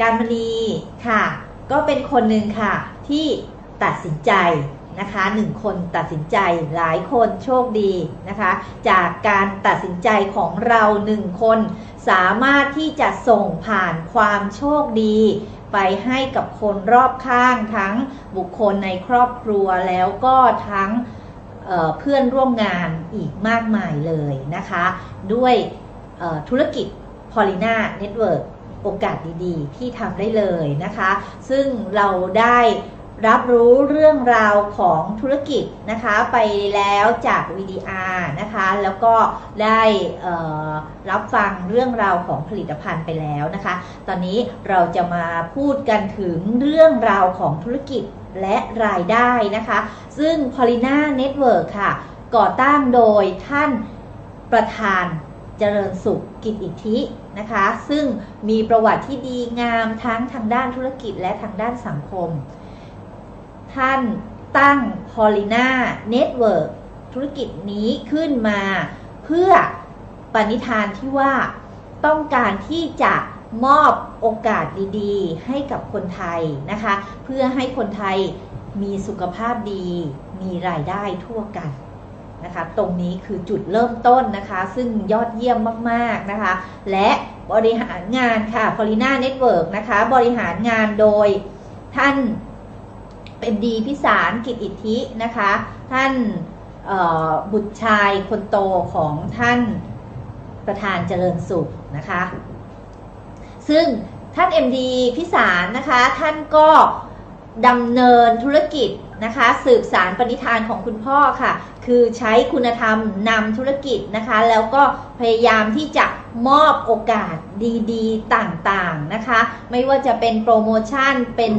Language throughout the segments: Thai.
การมณีค่ะ ก็เป็นคนหนึ่งค่ะ ที่ตัดสินใจนะคะหนึ่งคนตัดสินใจหลายคนโชคดีนะคะ จากการตัดสินใจของเราหนึ่งคน สามารถที่จะส่งผ่านความโชคดี ไปให้กับคนรอบข้างทั้งบุคคลในครอบครัวแล้วก็ทั้งเเพื่อนร่วมงานอีกมากมายเลยนะคะ ด้วยธุรกิจ p o l i n a Network โอกาสดีๆ ที่ทำได้เลยนะคะ ซึ่งเราได้รับรู้เรื่องราวของธุรกิจนะคะไปแล้วจาก VDR นะคะแล้วก็ได้รับฟังเรื่องราวของผลิตภัณฑ์ไปแล้วนะคะ ตอนนี้เราจะมาพูดกันถึงเรื่องราวของธุรกิจและรายได้นะคะ ซึ่ง p o l i n a Network ค่ะ ก่อตั้งโดยท่านประธาน เจริญสุขกิจอิทธินะคะ ซึ่งมีประวัติที่ดีงามทั้งทางด้านธุรกิจและทางด้านสังคม ท่านตั้ง p o l i n a Network ธุรกิจนี้ขึ้นมาเพื่อปณิธานที่ว่าต้องการที่จะมอบโอกาสดีๆ ให้กับคนไทยนะคะ เพื่อให้คนไทยมีสุขภาพดี มีรายได้ทั่วกัน นะคะตรงนี้คือจุดเริ่มต้นนะคะ ซึ่งยอดเยี่ยมมากๆนะคะ และบริหารงานค่ะ p o l i n a Network นะคะ บริหารงานโดยท่านเป็นดีพิสารกิจอิทธินะคะ ท่านบุตรชายคนโตของท่านประธานเจริญสุขนะคะ ซึ่งท่าน MD พิสารนะคะ ท่านก็ ดำเนินธุรกิจนะคะ สืบสารปณิธานของคุณพ่อค่ะ คือใช้คุณธรรมนำธุรกิจนะคะ แล้วก็พยายามที่จะมอบโอกาสดีๆ ต่างๆนะคะ ไม่ว่าจะเป็นโปรโมชั่นเป็น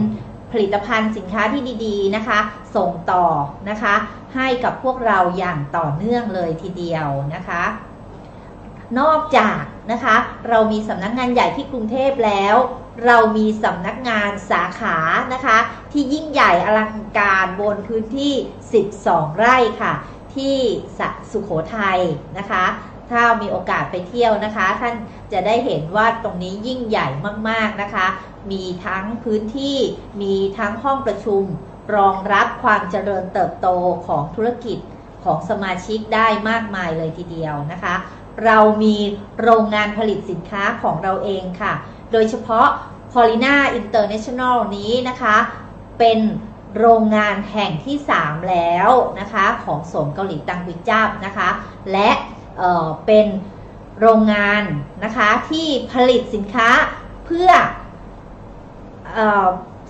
ผลิตภัณฑ์สินค้าที่ดีๆนะคะ ส่งต่อนะคะ ให้กับพวกเราอย่างต่อเนื่องเลยทีเดียวนะคะ นอกจากนะคะ เรามีสำนักงานใหญ่ที่กรุงเทพแล้ว เรามีสำนักงานสาขานะคะ ที่ยิ่งใหญ่อลังการบนพื้นที่ 12 ไร่ค่ะ ที่สะสุโขทัยนะคะ ถ้ามีโอกาสไปเที่ยวนะคะ ท่านจะได้เห็นว่าตรงนี้ยิ่งใหญ่มากๆนะคะ มีทั้งพื้นที่มีทั้งห้องประชุม รองรับความเจริญเติบโตของธุรกิจของสมาชิกได้มากมายเลยทีเดียวนะคะ เรามีโรงงานผลิตสินค้าของเราเองค่ะ โดยเฉพาะ p o l i n a International นี้นะคะ เป็นโรงงานแห่งที่ 3 แล้วนะคะ ของสมเกาหลีตังกุจับนะคะ และเเป็นโรงงานนะคะที่ผลิตสินค้าเพื่อเอ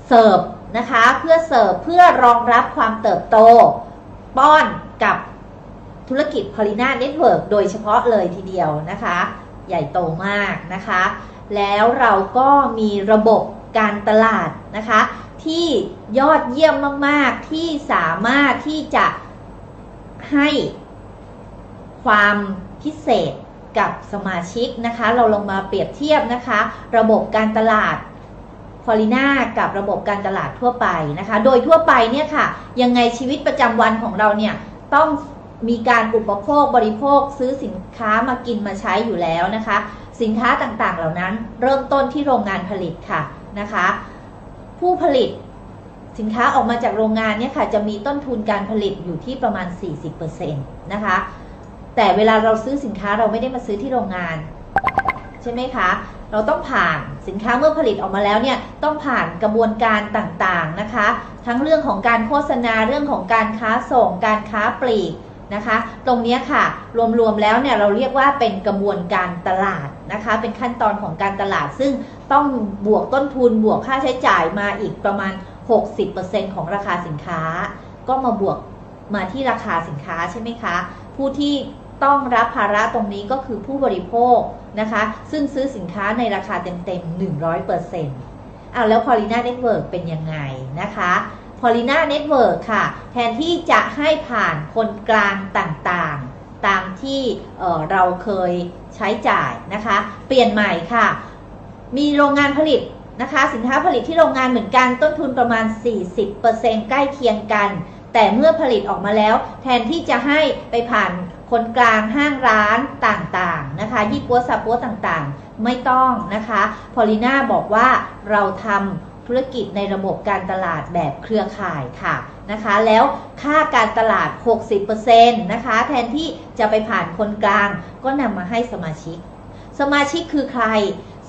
เสิร์ฟนะคะเพื่อเสิร์ฟเพื่อรองรับความเติบโต ป้อนกับธุรกิจ p o l i n a Network โดยเฉพาะเลยทีเดียวนะคะ ใหญ่โตมากนะคะ แล้วเราก็มีระบบการตลาดนะคะ ที่ยอดเยี่ยมมากๆที่สามารถที่จะให้ความพิเศษกับสมาชิกนะคะ เราลงมาเปรียบเทียบนะคะ ระบบการตลาดฟอริน่ากับระบบการตลาดทั่วไปนะคะ โดยทั่วไปเนี่ยค่ะ ยังไงชีวิตประจำวันของเราเนี่ยต้องมีการอุปโภคบริโภคซื้อสินค้ามากินมาใช้อยู่แล้วนะคะสินค้าต่างๆ เหล่านั้นเริ่มต้นที่โรงงานผลิตค่ะนะคะ ผู้ผลิตสินค้าออกมาจากโรงงานเนี่ยค่ะจะมีต้นทุนการผลิตอยู่ที่ประมาณ 40%นะคะ แต่เวลาเราซื้อสินค้าเราไม่ได้มาซื้อที่โรงงาน ใช่ไหมคะ เราต้องผ่านสินค้าเมื่อผลิตออกมาแล้วเนี่ยต้องผ่านกระบวนการต่างๆนะคะ ทั้งเรื่องของการโฆษณาเรื่องของการค้าส่ง การค้าปลีก นะคะ ตรงนี้ค่ะ รวมๆแล้วเนี่ยเราเรียกว่าเป็นกระบวนการตลาดนะคะ เป็นขั้นตอนของการตลาด ซึ่งต้องบวกต้นทุนบวกค่าใช้จ่ายมาอีกประมาณ 60%ของราคาสินค้า ก็มาบวกมาที่ราคาสินค้าใช่ไหมคะ ผู้ที่ต้องรับภาระตรงนี้ก็คือผู้บริโภคนะคะ ซึ่งซื้อสินค้าในราคาเต็มๆ100%อ้าวแล้ว p o l i n a Network เป็นยังไงนะคะ p o l i n a Network ค่ะ แทนที่จะให้ผ่านคนกลางต่างๆ ตามที่เเราเคยใช้จ่ายนะคะ เปลี่ยนใหม่ค่ะ มีโรงงานผลิตนะคะ สินค้าผลิตที่โรงงานเหมือนกันต้นทุนประมาณ 40%ใกล้เคียงกัน แต่เมื่อผลิตออกมาแล้ว แทนที่จะให้ไปผ่านคนกลางห้างร้านต่างๆนะคะยี่ปัวซาปัวต่างๆ ไม่ต้องนะคะ พอลิน่าบอกว่าเราทำ ธุรกิจในระบบการตลาดแบบเครือข่ายค่ะนะคะ แล้วค่าการตลาด 60%นะคะ แทนที่จะไปผ่านคนกลาง ก็นำมาให้สมาชิก สมาชิกคือใคร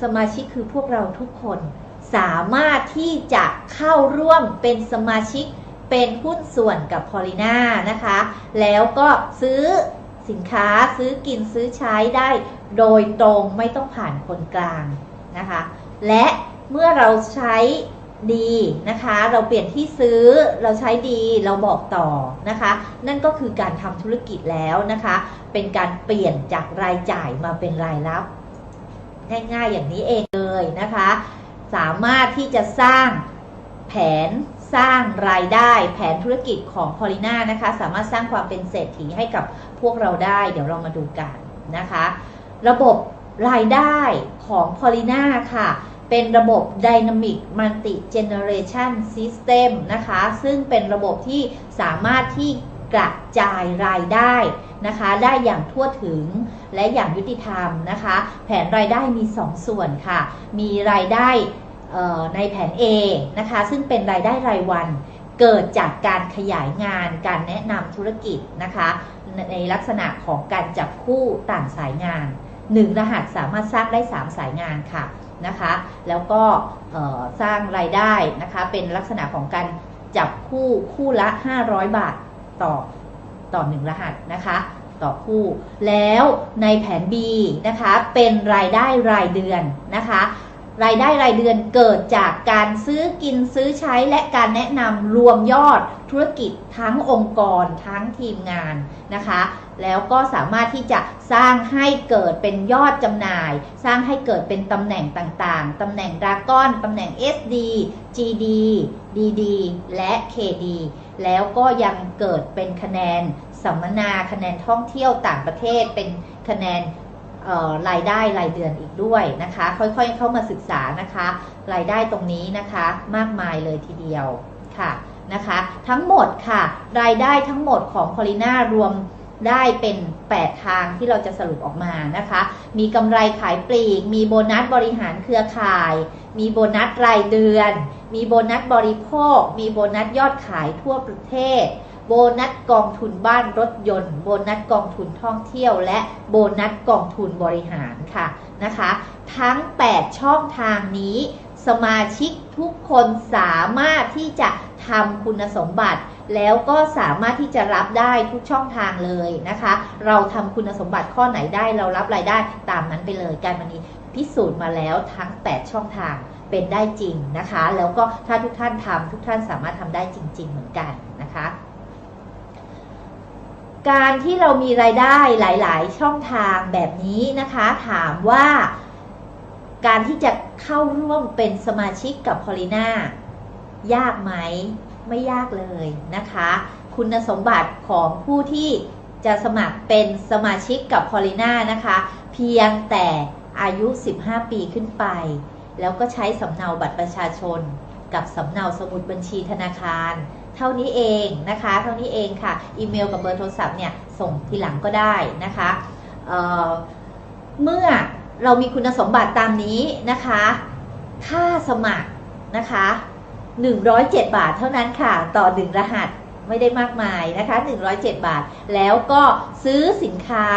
สมาชิกคือพวกเราทุกคน สามารถที่จะเข้าร่วมเป็นสมาชิกเป็นหุ้นส่วนกับพอลิน่านะคะ แล้วก็ซื้อสินค้าซื้อกินซื้อใช้ได้ โดยตรงไม่ต้องผ่านคนกลางนะคะ และ เมื่อเราใช้ดีนะคะ เราเปลี่ยนที่ซื้อเราใช้ดีเราบอกต่อนะคะ นั่นก็คือการทำธุรกิจแล้วนะคะ เป็นการเปลี่ยนจากรายจ่ายมาเป็นรายรับ ง่ายๆอย่างนี้เองเลยนะคะ สามารถที่จะสร้างแผนสร้างรายได้แผนธุรกิจของพอลิน่านะคะ สามารถสร้างความเป็นเศรษฐีให้กับพวกเราได้ เดี๋ยวเรามาดูกันนะคะ ระบบรายได้ของพอลิน่าค่ะ เป็นระบบ Dynamic Multi Generation System นะคะ ซึ่งเป็นระบบที่สามารถที่กระจายรายได้นะคะ ได้อย่างทั่วถึงและอย่างยุติธรรมนะคะ แผนรายได้มี2ส่วนค่ะ มีรายได้ในแผน A นะคะ ซึ่งเป็นรายได้รายวันเกิดจากการขยายงานการแนะนำธุรกิจนะคะ ในลักษณะของการจับคู่ต่างสายงาน 1 รหัสสามารถสร้างได้ 3 สายงานค่ะ นะคะ แล้วก็สร้างรายได้นะคะ เป็นลักษณะของการจับคู่คู่ละ 500 บาทต่อต่อ1รหัสนะคะ ต่อคู่ แล้วในแผน B นะคะ เป็นรายได้รายเดือนนะคะ รายได้รายเดือนเกิดจากการซื้อกินซื้อใช้และการแนะนำรวมยอดธุรกิจทั้งองค์กรทั้งทีมงานนะคะ แล้วก็สามารถที่จะสร้างให้เกิดเป็นยอดจำหน่าย สร้างให้เกิดเป็นตำแหน่งต่างๆตำแหน่งดราก้อนตำแหน่ง SD GD DD และ KD แล้วก็ยังเกิดเป็นคะแนนสัมมนาคะแนนท่องเที่ยวต่างประเทศเป็นคะแนน รายได้รายเดือนอีกด้วยนะคะ ค่อยๆเข้ามาศึกษานะคะ รายได้ตรงนี้นะคะมากมายเลยทีเดียวค่ะนะคะทั้งหมดค่ะ รายได้ทั้งหมดของพอลิน่ารวมได้เป็น 8 ทางที่เราจะสรุปออกมานะคะ มีกำไรขายปลีก มีโบนัสบริหารเครือข่าย มีโบนัสรายเดือน มีโบนัสบริโภค มีโบนัสยอดขายทั่วประเทศ โบนัสกองทุนบ้านรถยนต์ โบนัสกองทุนท่องเที่ยว และโบนัสกองทุนบริหารค่ะนะคะ ทั้ง 8 ช่องทางนี้ สมาชิกทุกคนสามารถที่จะทำคุณสมบัติ แล้วก็สามารถที่จะรับได้ทุกช่องทางเลยนะคะ เราทำคุณสมบัติข้อไหนได้เรารับรายได้ตามนั้นไปเลยการมันนี้พิสูจน์มาแล้วทั้ง 8 ช่องทางเป็นได้จริงนะคะ แล้วก็ถ้าทุกท่านทำทุกท่านสามารถทำได้จริง ๆ เหมือนกันนะคะ การที่เรามีรายได้หลาย ๆ ช่องทางแบบนี้นะคะ ถามว่าการที่จะเข้าร่วมเป็นสมาชิกกับพอลิน่ายากไหม ไม่ยากเลยนะคะ คุณสมบัติของผู้ที่จะสมัครเป็นสมาชิกกับพอลิน่านะคะ เพียงแต่อายุ 15 ปีขึ้นไป แล้วก็ใช้สำเนาบัตรประชาชน กับสำเนาสมุดบัญชีธนาคาร เท่านี้เองนะคะ เท่านี้เองค่ะอีเมลกับเบอร์โทรศัพท์เนี่ยส่งทีหลังก็ได้นะคะเเมื่อเรามีคุณสมบัติตามนี้นะคะ ค่าสมัครนะคะ 107 บาทเท่านั้นค่ะ ต่อหนึ่งรหัสไม่ได้มากมายนะคะ 107 บาท แล้วก็ซื้อสินค้า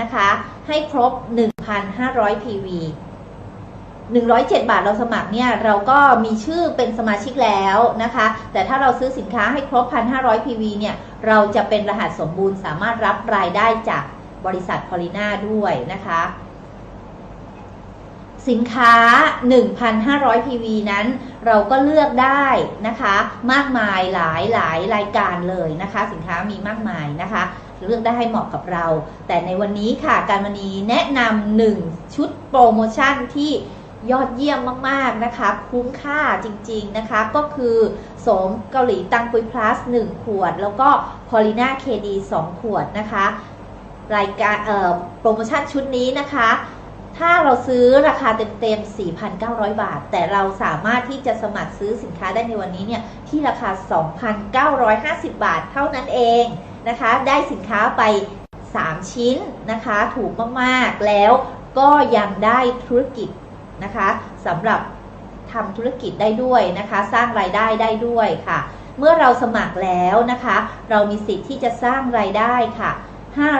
นะคะ ให้ครบ 1,500 PV 107 บาทเราสมัครเนี่ยเราก็มีชื่อเป็นสมาชิกแล้วนะคะ แต่ถ้าเราซื้อสินค้าให้ครบ 1,500 PV เนี่ยเราจะเป็นรหัสสมบูรณ์สามารถรับรายได้จากบริษัทพอลิน่าด้วยนะคะ สินค้า 1,500 PV นั้นเราก็เลือกได้นะคะ มากมายหลายหลายรายการเลยนะคะ สินค้ามีมากมายนะคะเลือกได้ให้เหมาะกับเรา แต่ในวันนี้ค่ะ การวันนี้แนะนำหนึ่งชุดโปรโมชั่นที่ ยอดเยี่ยมมากๆนะคะ คุ้มค่าจริงๆนะคะ ก็คือสมเกาหลีตังปุยพลัส 1 ขวด แล้วก็พอลิน่าเคดี2ขวดนะคะ รายการโปรโมชั่นชุดนี้นะคะ ถ้าเราซื้อราคาเต็มๆ 4,900 บาท แต่เราสามารถที่จะสมัครซื้อสินค้าได้ในวันนี้เนี่ย ที่ราคา 2,950 บาทเท่านั้นเองนะคะ ได้สินค้าไป 3 ชิ้นนะคะ ถูกมากๆแล้วก็ยังได้ธุรกิจ นะคะสำหรับทำธุรกิจได้ด้วยนะคะ สร้างรายได้ได้ด้วยค่ะ เมื่อเราสมัครแล้วนะคะ เรามีสิทธิ์ที่จะสร้างรายได้ค่ะ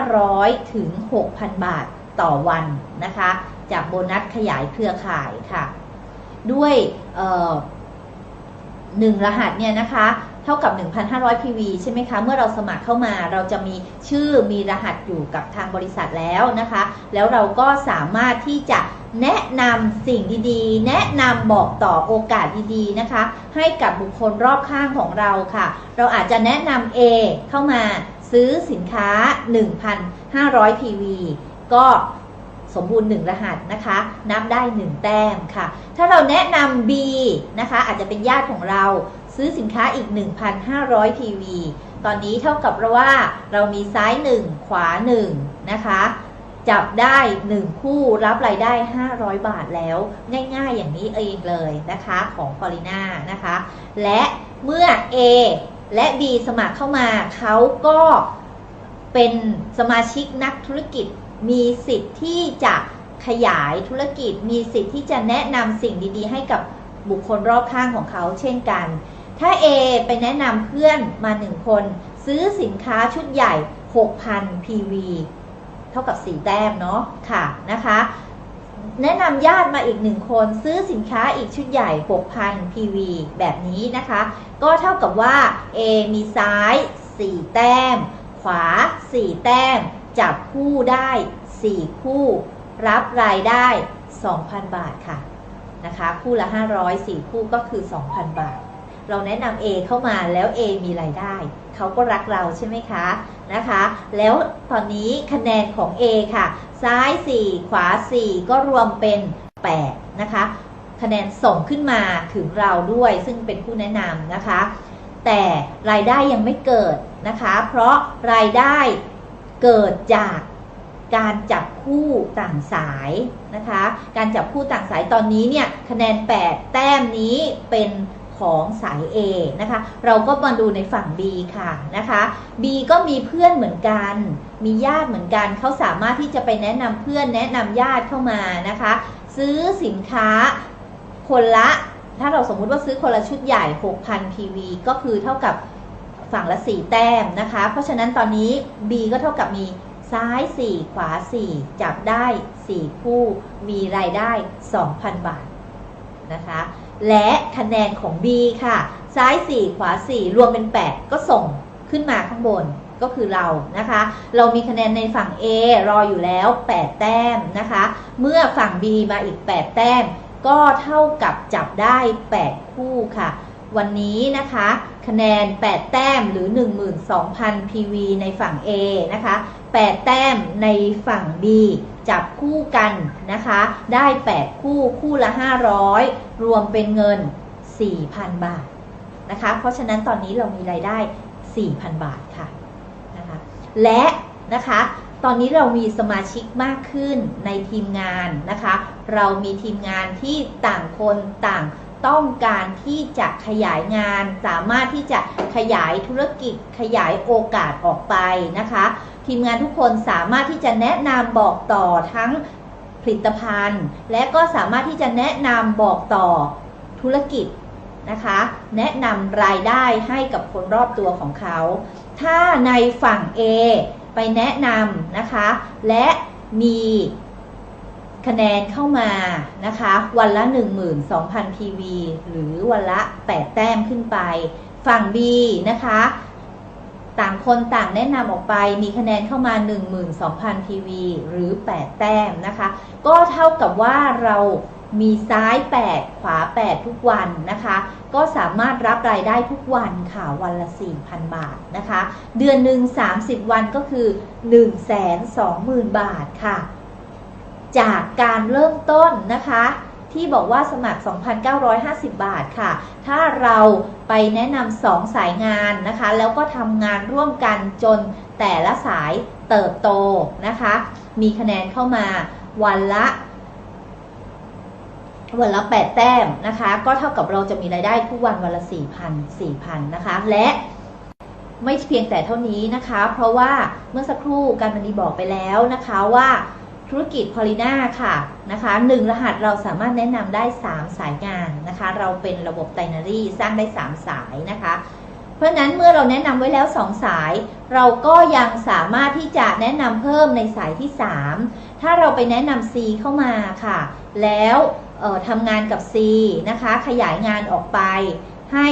500 ถึง 6,000 บาทต่อวันนะคะ จากโบนัสขยายเครือข่ายค่ะ ด้วยหนึ่งรหัสเนี่ยนะคะ เท่ากับ 1,500 PV ใช่ไหมคะ เมื่อเราสมัครเข้ามาเราจะมีชื่อมีรหัสอยู่กับทางบริษัทแล้วนะคะ แล้วเราก็สามารถที่จะแนะนำสิ่งดีๆ แนะนำบอกต่อโอกาสดีๆนะคะ ให้กับบุคคลรอบข้างของเราค่ะ เราอาจจะแนะนำ A เข้ามาซื้อสินค้า 1,500 PV ก็สมบูรณ์ 1 รหัสนะคะ นับได้ 1 แต้มค่ะ ถ้าเราแนะนำ B นะคะ อาจจะเป็นญาติของเรา ซื้อสินค้าอีก 1,500 PV ตอนนี้เท่ากับว่าเรามีซ้าย 1 ขวา 1 นะคะ จับได้ 1 คู่รับรายได้ 500 บาทแล้ว ง่ายๆอย่างนี้เองเลยนะคะของพอลิน่านะคะ และเมื่อ A และ B สมัครเข้ามาเขาก็เป็นสมาชิกนักธุรกิจมีสิทธิ์ที่จะขยายธุรกิจ มีสิทธิ์ที่จะแนะนำสิ่งดีๆ ให้กับบุคคลรอบข้างของเขาเช่นกัน ถ้า A ไปแนะนำเพื่อนมา 1 คน ซื้อสินค้าชุดใหญ่ 6,000 PV เท่ากับ 4 แต้มเนาะค่ะนะคะ แนะนำญาติมาอีกหนึ่งคนซื้อสินค้าอีกชุดใหญ่ 6,000 PV แบบนี้นะคะ ก็เท่ากับว่า A มีซ้าย 4 แต้ม ขวา 4 แต้ม จับคู่ได้ 4 คู่ รับรายได้ 2,000 บาทค่ะนะคะ คู่ละ 500 4 คู่ก็คือ 2,000 บาท เราแนะนำ A เข้ามาแล้ว A มีรายได้ เขาก็รักเราใช่ไหมคะนะคะ แล้วตอนนี้คะแนนของ A ค่ะ ซ้าย 4 ขวา 4 ก็รวมเป็น 8 นะคะ คะแนนส่งขึ้นมาถึงเราด้วยซึ่งเป็นผู้แนะนำนะคะ แต่รายได้ยังไม่เกิดนะคะ เพราะรายได้เกิดจากการจับคู่ต่างสายนะคะ การจับคู่ต่างสายตอนนี้เนี่ยคะแนน 8 แต้มนี้เป็น ของสาย A นะคะ เราก็มาดูในฝั่ง B ค่ะนะคะ B ก็มีเพื่อนเหมือนกัน มีญาติเหมือนกัน เขาสามารถที่จะไปแนะนำเพื่อนแนะนำญาติเข้ามานะคะ ซื้อสินค้าคนละ ถ้าเราสมมุติว่าซื้อคนละชุดใหญ่ 6,000 PV ก็คือเท่ากับฝั่งละ 4 แต้มนะคะ เพราะฉะนั้นตอนนี้ B ก็เท่ากับมีซ้าย 4 ขวา 4 จับได้ 4 คู่ มีรายได้ 2,000 บาทนะคะ และคะแนนของ B ค่ะ ซ้าย 4 ขวา 4 รวมเป็น 8 ก็ส่งขึ้นมาข้างบนก็คือเรานะคะ เรามีคะแนนในฝั่ง A รออยู่แล้ว 8 แต้มนะคะ เมื่อฝั่ง B มาอีก 8 แต้ม ก็เท่ากับจับได้ 8 คู่ค่ะ วันนี้นะคะ คะแนน 8 แต้มหรือ 12,000 PV ในฝั่ง A นะคะ 8 แต้มในฝั่ง B จับคู่กันนะคะ ได้ 8 คู่คู่ละ 500 รวมเป็นเงิน 4,000 บาทนะคะ เพราะฉะนั้นตอนนี้เรามีรายได้ 4,000 บาทค่ะนะคะและนะคะตอนนี้เรามีสมาชิกมากขึ้นในทีมงานนะคะ เรามีทีมงานที่ต่างคนต่างต้องการที่จะขยายงาน สามารถที่จะขยายธุรกิจขยายโอกาสออกไปนะคะ ทีมงานทุกคนสามารถที่จะแนะนำบอกต่อทั้งผลิตภัณฑ์ และก็สามารถที่จะแนะนำบอกต่อธุรกิจนะคะ แนะนำรายได้ให้กับคนรอบตัวของเขา ถ้าในฝั่ง A ไปแนะนำนะคะ และมีคะแนนเข้ามานะคะ วันละ 12,000 PV หรือวันละ 8 แต้มขึ้นไป ฝั่ง B นะคะ ต่างคนต่างแนะนำออกไปมีคะแนนเข้ามา 12,000 PV หรือ 8 แต้มนะคะ ก็เท่ากับว่าเรามีซ้าย 8 ขวา 8 ทุกวันนะคะ ก็สามารถรับรายได้ทุกวันค่ะ วันละ 4,000 บาทนะคะ เดือนหนึ่ง30 วันก็คือ 120,000 บาทค่ะ จากการเริ่มต้นนะคะ ที่บอกว่าสมัคร 2,950 บาทค่ะ ถ้าเราไปแนะนำสองสายงานนะคะ แล้วก็ทำงานร่วมกันจนแต่ละสายเติบโตนะคะ มีคะแนนเข้ามาวันละวันละ8แต้มนะคะ ก็เท่ากับเราจะมีรายได้ทุกวันวันละ 4,000 4,000 นะคะ และไม่เพียงแต่เท่านี้นะคะ เพราะว่าเมื่อสักครู่การบันดีบอกไปแล้วนะคะว่า ธุรกิจพอลิน่าค่ะนะคะหนึ่งรหัสเราสามารถแนะนำได้ 3 สายงานนะคะ เราเป็นระบบไตนารีสร้างได้ 3 สายนะคะ เพราะนั้นเมื่อเราแนะนำไว้แล้ว 2 สาย เราก็ยังสามารถที่จะแนะนำเพิ่มในสายที่ 3 ถ้าเราไปแนะนำ C เข้ามาค่ะ แล้วทำงานกับ C นะคะ ขยายงานออกไปให้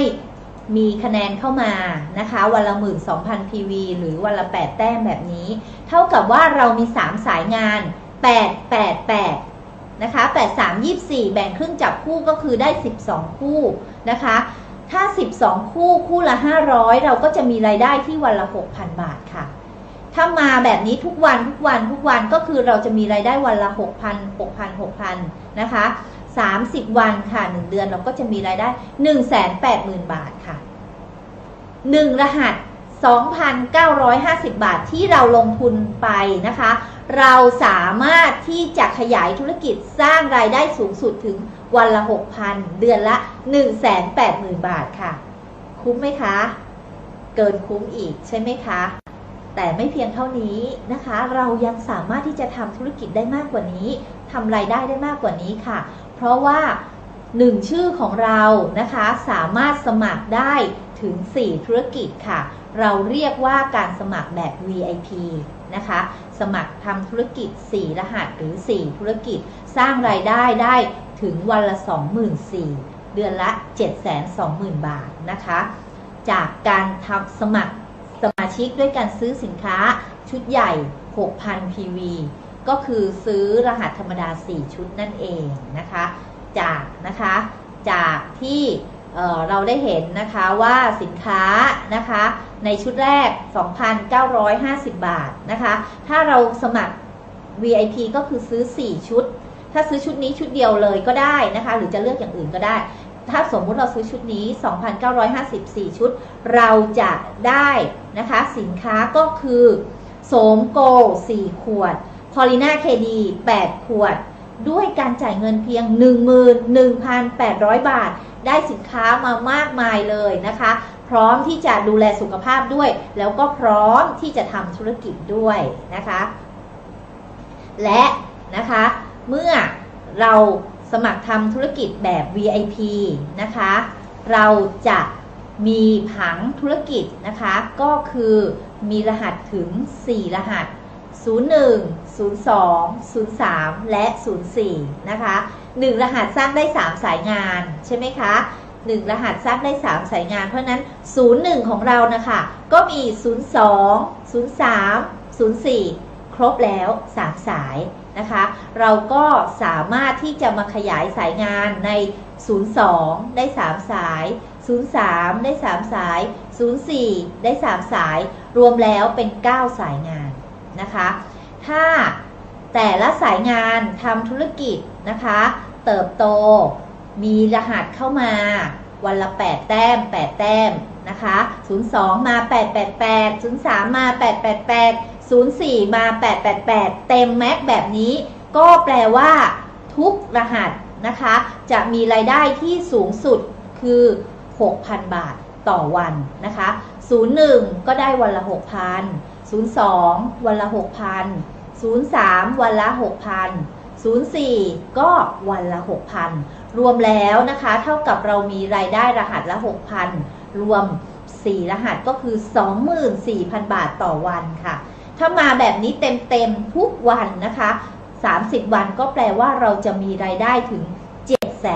มีคะแนนเข้ามานะคะ วันละ12,000 PV หรือวันละ8แต้มแบบนี้ เท่ากับว่าเรามี3สายงาน 8 8 8 นะคะ 8 3 24 แบ่งครึ่งจับคู่ก็คือได้ 12 คู่นะคะ ถ้า 12 คู่คู่ละ 500 เราก็จะมีรายได้ที่วันละ 6,000 บาทค่ะ ถ้ามาแบบนี้ทุกวันทุกวันทุกวันก็คือเราจะมีรายได้วันละ 6,000 6,000 6,000 นะคะ 30 วันค่ะ 1 เดือนเราก็จะมีรายได้ 180,000 บาทค่ะ 1 รหัส 2,950 บาทที่เราลงทุนไปนะคะ เราสามารถที่จะขยายธุรกิจสร้างรายได้สูงสุดถึงวันละ 6,000 เดือนละ 180,000 บาทค่ะ คุ้มไหมคะ เกินคุ้มอีกใช่ไหมคะ แต่ไม่เพียงเท่านี้นะคะ เรายังสามารถที่จะทำธุรกิจได้มากกว่านี้ทำรายได้ได้มากกว่านี้ค่ะ เพราะว่าหนึ่งชื่อของเรานะคะสามารถสมัครได้ถึง 4 ธุรกิจค่ะ เราเรียกว่าการสมัครแบบ VIP นะคะ สมัครทำธุรกิจ 4 รหัสหรือ 4 ธุรกิจ สร้างรายได้ได้ถึงวันละ 24,000เดือนละ 720,000 บาทนะคะ จากการทำสมัครสมาชิกด้วยการซื้อสินค้าชุดใหญ่ 6,000 PV ก็คือซื้อรหัสธรรมดา 4 ชุดนั่นเองนะคะ จากนะคะ จากที่ เเราได้เห็นนะคะว่าสินค้านะคะในชุดแรก 2,950 บาทนะคะ ถ้าเราสมัคร VIP ก็คือซื้อ 4 ชุด ถ้าซื้อชุดนี้ชุดเดียวเลยก็ได้นะคะ หรือจะเลือกอย่างอื่นก็ได้ ถ้าสมมุติเราซื้อชุดนี้ 2,954 ชุด เราจะได้นะคะสินค้าก็คือโสมโก 4 ขวด พอลิน่าเคดี 8 ขวด ด้วยการจ่ายเงินเพียง 11,800 บาท ได้สินค้ามามากมายเลยนะคะ พร้อมที่จะดูแลสุขภาพด้วย แล้วก็พร้อมที่จะทำธุรกิจด้วยนะคะ และนะคะเมื่อเราสมัครทำธุรกิจแบบ VIP นะคะ เราจะมีผังธุรกิจนะคะ ก็คือมีรหัสถึง 4 รหัส 01 02 03 และ 04 นะคะ 1 รหัสสร้างได้ 3 สายงานใช่ไหมคะ 1 รหัสสร้างได้ 3 สายงาน เพราะนั้น 01 ของเรานะคะ ก็มี 02 03 04 ครบแล้ว 3 สายนะคะ เราก็สามารถที่จะมาขยายสายงานใน 02 ได้ 3 สาย 03 ได้ 3 สาย 04 ได้ 3 สาย รวมแล้วเป็น 9 สายงานนะคะ ถ้าแต่ละสายงานทำธุรกิจนะคะ เติบโตมีรหัสเข้ามาวันละ 8 แต้ม 8 แต้มนะคะ 02 มา 888 03 มา 888 04 มา 888 เต็มแม็กแบบนี้ ก็แปลว่า ทุกรหัสนะคะ จะมีรายได้ที่สูงสุดคือ 6,000 บาทต่อวันนะคะ 01 ก็ได้วันละ 6,000 02 วันละ 6,000 03 วันละ 6,000 04 ก็วันละ 6,000 รวมแล้วนะคะ เท่ากับเรามีรายได้รหัสละ 6,000 รวม 4 รหัสก็คือ 24,000 บาทต่อวันค่ะ ถ้ามาแบบนี้เต็มๆทุกวันนะคะ 30 วันก็แปลว่าเราจะมีรายได้ถึง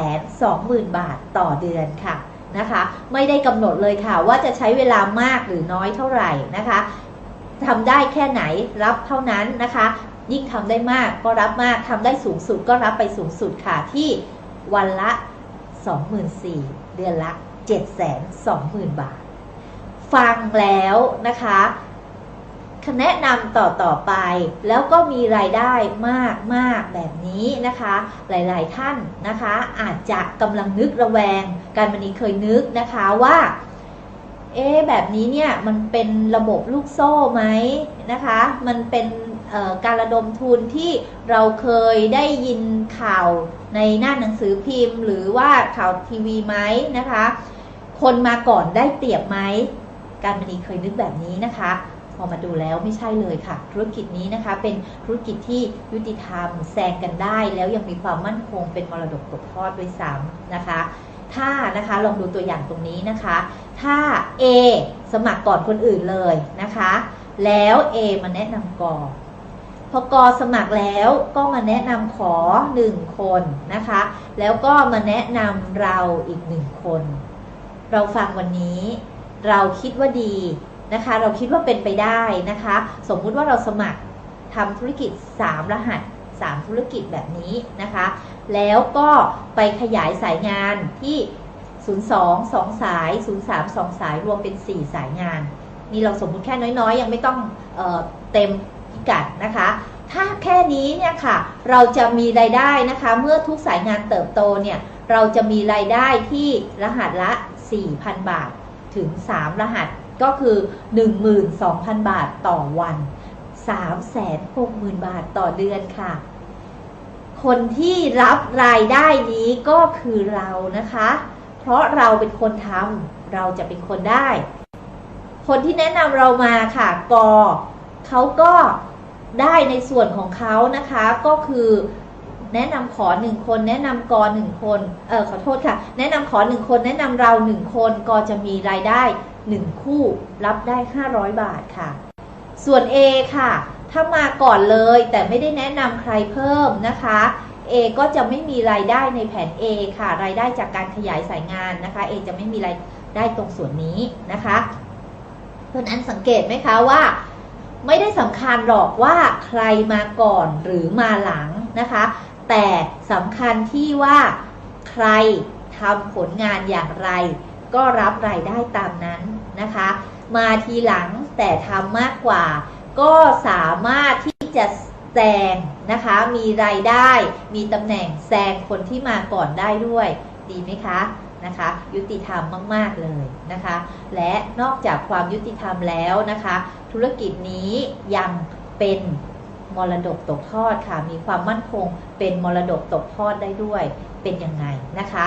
720,000 บาทต่อเดือนค่ะนะคะ ไม่ได้กำหนดเลยค่ะว่าจะใช้เวลามากหรือน้อยเท่าไหร่นะคะ ทำได้แค่ไหนรับเท่านั้นนะคะ ยิ่งทำได้มากก็รับมากทำได้สูงสุดก็รับไปสูงสุดค่ะที่วันละ 24,000เดือนละ 720,000 บาท ฟังแล้วนะคะแนะนำต่อต่อไป แล้วก็มีรายได้มากมากแบบนี้นะคะ หลายๆท่านนะคะ อาจจะกำลังนึกระแวง การบันนี้เคยนึกนะคะว่า เอ๊แบบนี้เนี่ยมันเป็นระบบลูกโซ่ไหมนะคะ มันเป็นการระดมทุนที่เราเคยได้ยินข่าวในหน้าหนังสือพิมพ์ หรือว่าข่าวทีวีไหมนะคะ คนมาก่อนได้เปรียบไหม การมณีเคยนึกแบบนี้นะคะพอมาดูแล้วไม่ใช่เลยค่ะ ธุรกิจนี้นะคะเป็นธุรกิจที่ยุติธรรมแซงกันได้ แล้วยังมีความมั่นคงเป็นมรดกตกทอดด้วยซ้ำนะคะ ถ้านะคะลองดูตัวอย่างตรงนี้นะคะ ถ้า A สมัครก่อนคนอื่นเลยนะคะ แล้ว A มาแนะนำกอพอกอสมัครแล้วก็มาแนะนำขอหนึ่งคนนะคะ แล้วก็มาแนะนำเราอีกหนึ่งคน เราฟังวันนี้ เราคิดว่าดีนะคะ เราคิดว่าเป็นไปได้นะคะ สมมุติว่าเราสมัครทำธุรกิจ 3 รหัส 3 ธุรกิจแบบนี้นะคะ แล้วก็ไปขยายสายงานที่ 02 2 สาย 03 2 สายรวมเป็น 4 สายงาน นี่เราสมมุติแค่น้อยๆ ยังไม่ต้องเออเต็มพิกัดนะคะ ถ้าแค่นี้เนี่ยค่ะ เราจะมีรายได้นะคะ เมื่อทุกสายงานเติบโตเนี่ย เราจะมีรายได้ที่รหัสละ 4,000 บาทถึง 3 รหัสก็คือ 12,000 บาทต่อวัน 360,000 บาทต่อเดือนค่ะ คนที่รับรายได้นี้ก็คือเรานะคะ เพราะเราเป็นคนทำเราจะเป็นคนได้ คนที่แนะนำเรามาค่ะกอเขาก็ได้ในส่วนของเขานะคะ ก็คือแนะนำขอหนึ่งคน แนะนำกอหนึ่งคน เออขอโทษค่ะ แนะนำขอหนึ่งคน แนะนำเราหนึ่งคนกอจะมีรายได้หนึ่งคู่ รับได้ 500 บาทค่ะ ส่วน A ค่ะ ถ้ามาก่อนเลยแต่ไม่ได้แนะนำใครเพิ่มนะคะ A ก็จะไม่มีรายได้ในแผน A ค่ะ รายได้จากการขยายสายงานนะคะ A จะไม่มีรายได้ตรงส่วนนี้นะคะเพราะนั้นสังเกตไหมคะว่าไม่ได้สำคัญหรอกว่าใครมาก่อนหรือมาหลังนะคะ แต่สำคัญที่ว่าใครทำผลงานอย่างไร ก็รับรายได้ตามนั้นนะคะ มาทีหลังแต่ทำมากกว่า ก็สามารถที่จะแซงนะคะ มีรายได้ มีตำแหน่งแซงคนที่มาก่อนได้ด้วย ดีไหมคะนะคะ ยุติธรรมมาก ๆ เลยนะคะ และนอกจากความยุติธรรมแล้วนะคะ ธุรกิจนี้ยังเป็นมรดกตกทอดค่ะ มีความมั่นคงเป็นมรดกตกทอดได้ด้วย เป็นยังไงนะคะ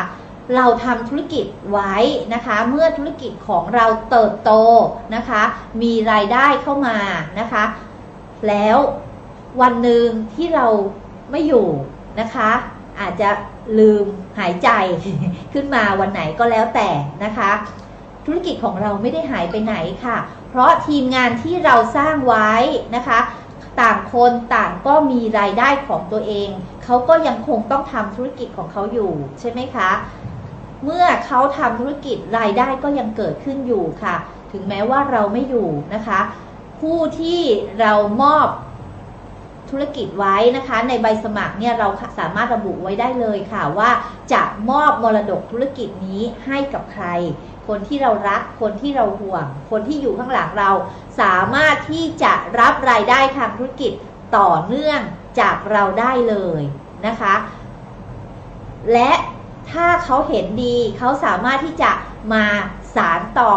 เราทำธุรกิจไว้นะคะ เมื่อธุรกิจของเราเติบโตนะคะ มีรายได้เข้ามานะคะ แล้ววันหนึ่งที่เราไม่อยู่นะคะ อาจจะลืมหายใจขึ้นมาวันไหนก็แล้วแต่นะคะ ธุรกิจของเราไม่ได้หายไปไหนค่ะ เพราะทีมงานที่เราสร้างไว้นะคะ ต่างคนต่างก็มีรายได้ของตัวเอง เขาก็ยังคงต้องทำธุรกิจของเขาอยู่ใช่ไหมคะ เมื่อเขาทำธุรกิจรายได้ก็ยังเกิดขึ้นอยู่ค่ะ ถึงแม้ว่าเราไม่อยู่นะคะ ผู้ที่เรามอบธุรกิจไว้นะคะ ในใบสมัครเนี่ยเราสามารถระบุไว้ได้เลยค่ะว่าจะมอบมรดกธุรกิจนี้ให้กับใคร คนที่เรารัก คนที่เราห่วง คนที่อยู่ข้างหลังเรา สามารถที่จะรับรายได้ทางธุรกิจต่อเนื่องจากเราได้เลยนะคะ และ ถ้าเขาเห็นดีเขาสามารถที่จะมาสารต่อ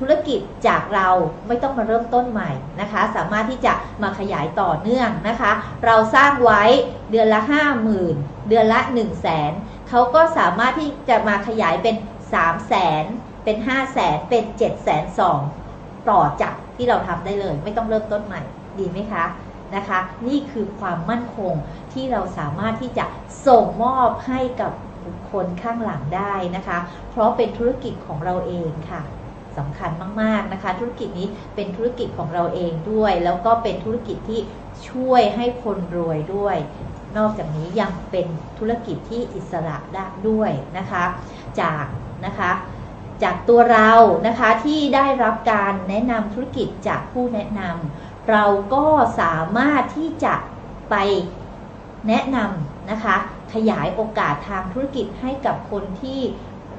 ธุรกิจจากเราไม่ต้องมาเริ่มต้นใหม่นะคะ สามารถที่จะมาขยายต่อเนื่องนะคะ เราสร้างไว้เดือนละ 5 0,000 เดือนละ 1 0 0 0 0แสนเขาก็สามารถที่จะมาขยายเป็น 3 0 0แสนเป็น5 0 0แสนเป็น7 0 0แสนสองต่อจากที่เราทำได้เลย ไม่ต้องเริ่มต้นใหม่ดีไหมคะนะคะ นี่คือความมั่นคงที่เราสามารถที่จะส่งมอบให้กับ คคลข้างหลังได้นะคะ เพราะเป็นธุรกิจของเราเองค่ะสำคัญมากๆนะคะ ธุรกิจนี้เป็นธุรกิจของเราเองด้วย แล้วก็เป็นธุรกิจที่ช่วยให้คนรวยด้วย นอกจากนี้ยังเป็นธุรกิจที่อิสระได้ด้วยนะคะ จากนะคะจากตัวเรานะคะที่ได้รับการแนะนำธุรกิจจากผู้แนะนำเราก็สามารถที่จะไป แนะนำนะคะขยายโอกาสทางธุรกิจให้กับคนที่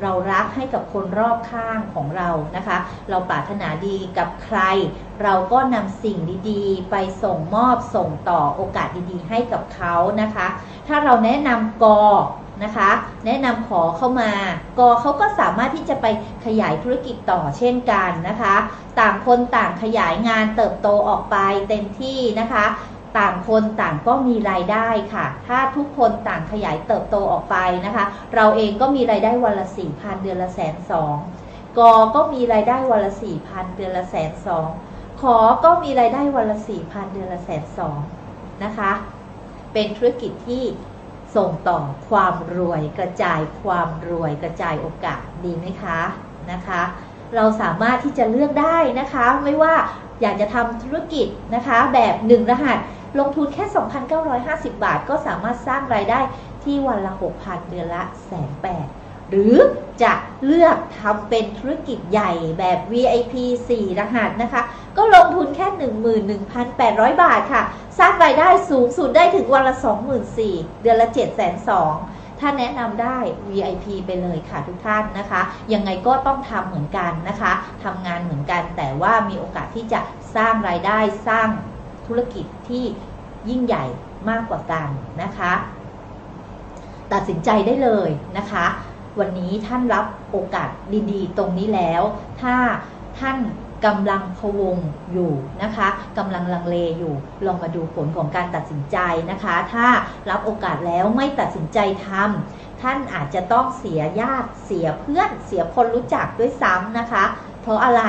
เรารักให้กับคนรอบข้างของเรานะคะ เราปรารถนาดีกับใคร เราก็นำสิ่งดีๆ ไปส่งมอบส่งต่อโอกาสดีๆ ให้กับเขานะคะ ถ้าเราแนะนำกอนะคะ แนะนำขอเข้ามากอเขาก็สามารถที่จะไปขยายธุรกิจต่อเช่นกันนะคะ ต่างคนต่างขยายงานเติบโตออกไปเต็มที่นะคะ ต่างคนต่างก็มีรายได้ค่ะ ถ้าทุกคนต่างขยายเติบโตออกไปนะคะ เราเองก็มีรายได้วันละสี่พันเดือนละแสนสองกอก็มีรายได้วันละสี่พันเดือนละแสนสองขอก็มีรายได้วันละสี่พันเดือนละแสนสองนะคะ เป็นธุรกิจที่ส่งต่อความรวยกระจายความรวยกระจายโอกาสดีไหมคะนะคะ เราสามารถที่จะเลือกได้นะคะ ไม่ว่าอยากจะทำธุรกิจนะคะ แบบหนึ่งรหัส ลงทุนแค่ 2,950 บาท ก็สามารถสร้างรายได้ที่วันละ 6,000 เดือนละแสนแปดหรือจะเลือกทำเป็นธุรกิจใหญ่แบบ VIP 4 รหัสนะคะ ก็ลงทุนแค่ 11,800 บาทค่ะ สร้างรายได้สูงสุดได้ถึงวันละ 24,000 เดือนละ 7,200 ถ้าแนะนำได้ VIP ไปเลยค่ะทุกท่านนะคะ ยังไงก็ต้องทำเหมือนกันนะคะทำงานเหมือนกัน แต่ว่ามีโอกาสที่จะสร้างรายได้สร้างธุรกิจที่ยิ่งใหญ่มากกว่ากันนะคะ ตัดสินใจได้เลยนะคะ วันนี้ท่านรับโอกาสดีๆ ตรงนี้แล้ว ถ้าท่าน กำลังพวงอยู่นะคะกำลังลังเลอยู่ ลองมาดูผลของการตัดสินใจนะคะ ถ้ารับโอกาสแล้วไม่ตัดสินใจทำท่านอาจจะต้องเสียญาติเสียเพื่อนเสียคนรู้จักด้วยซ้ำนะคะ เพราะอะไร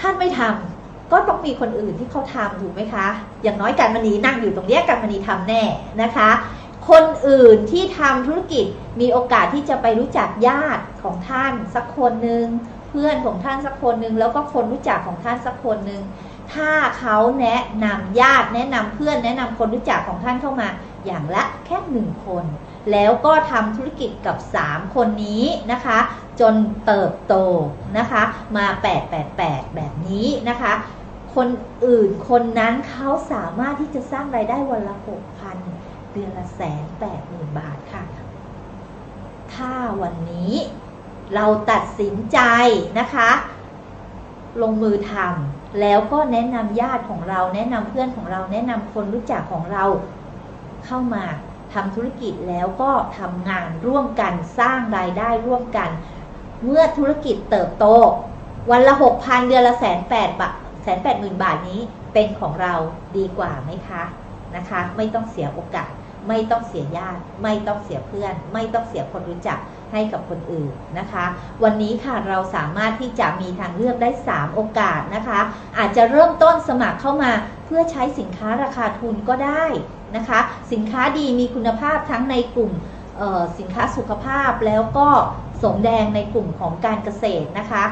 ท่านไม่ทำก็ต้องมีคนอื่นที่เขาทำถูกไหมคะ อย่างน้อยการมณีนั่งอยู่ตรงนี้การมณีทำแน่นะคะคนอื่นที่ทำธุรกิจมีโอกาสที่จะไปรู้จักญาติของท่านสักคนหนึ่ง เพื่อนของท่านสักคนหนึ่งแล้วก็คนรู้จักของท่านสักคนหนึ่งถ้าเขาแนะนำญาติแนะนำเพื่อนแนะนำคนรู้จักของท่านเข้ามา อย่างละแค่หนึ่งคน แล้วก็ทำธุรกิจกับ 3 คนนี้นะคะ จนเติบโตนะคะมา 888 แบบนี้นะคะ คนอื่นคนนั้นเขาสามารถที่จะสร้างรายได้วันละ 6,000 เดือนละแสนแปดหมื่นบาทค่ะ ถ้าวันนี้ เราตัดสินใจนะคะ ลงมือทำแล้วก็แนะนำญาติของเรา แนะนำเพื่อนของเรา แนะนำคนรู้จักของเราเข้ามาทำธุรกิจแล้วก็ทำงานร่วมกันสร้างรายได้ร่วมกัน เมื่อธุรกิจเติบโต วันละหกพันเดือนละแสนแปดบาทแสนแปดหมื่นบาทนี้เป็นของเราดีกว่าไหมคะนะคะ ไม่ต้องเสียโอกาส ไม่ต้องเสียญาติ ไม่ต้องเสียเพื่อน ไม่ต้องเสียคนรู้จัก ให้กับคนอื่นนะคะ วันนี้ค่ะเราสามารถที่จะมีทางเลือกได้ 3 โอกาสนะคะ อาจจะเริ่มต้นสมัครเข้ามาเพื่อใช้สินค้าราคาทุนก็ได้นะคะ สินค้าดีมีคุณภาพทั้งในกลุ่มสินค้าสุขภาพแล้วก็สมแดงในกลุ่มของการเกษตรนะคะ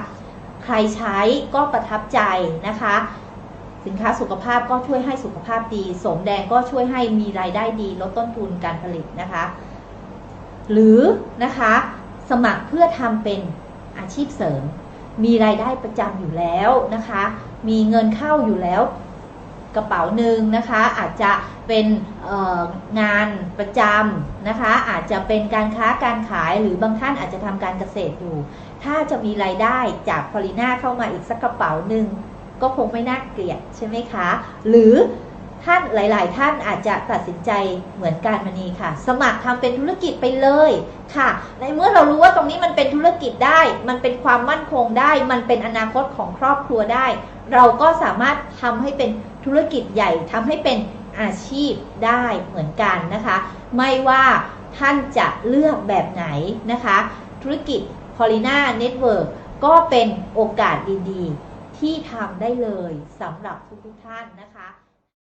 ใครใช้ก็ประทับใจนะคะ สินค้าสุขภาพก็ช่วยให้สุขภาพดี สมแดงก็ช่วยให้มีรายได้ดีลดต้นทุนการผลิตนะคะ หรือนะคะสมัครเพื่อทำเป็นอาชีพเสริม มีรายได้ประจำอยู่แล้วนะคะ มีเงินเข้าอยู่แล้วกระเป๋าหนึ่งนะคะ อาจจะเป็นงานประจำนะคะ อาจจะเป็นการค้าการขายหรือบางท่านอาจจะทำการเกษตรอยู่ ถ้าจะมีรายได้จากพอลิน่าเข้ามาอีกสักกระเป๋าหนึ่งก็คงไม่น่าเกลียดใช่ไหมคะ หรือ ท่านหลาย ๆ ท่านอาจจะตัดสินใจเหมือนการมณีค่ะ สมัครทำเป็นธุรกิจไปเลยค่ะ ในเมื่อเรารู้ว่าตรงนี้มันเป็นธุรกิจได้ มันเป็นความมั่นคงได้ มันเป็นอนาคตของครอบครัวได้ เราก็สามารถทำให้เป็นธุรกิจใหญ่ทำให้เป็นอาชีพได้เหมือนกันนะคะ ไม่ว่าท่านจะเลือกแบบไหนนะคะ ธุรกิจ p o l i n a Network ก็เป็นโอกาสดี ๆ ที่ทำได้เลยสำหรับทุกๆท่านนะคะ